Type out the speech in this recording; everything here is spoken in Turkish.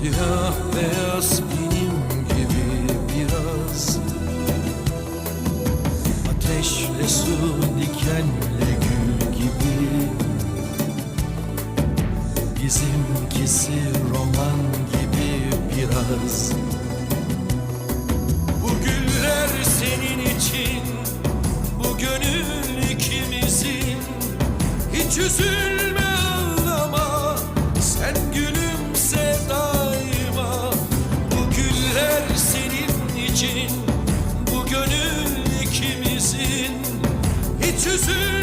Siyah beyaz benim gibi biraz. Ateşle su dikenle gül gibi. Bizimkisi roman gibi biraz. Bu güller senin için Bu gönül ikimizin. Hiç üzülme için Bu gönül ikimizin. Hiç üzülme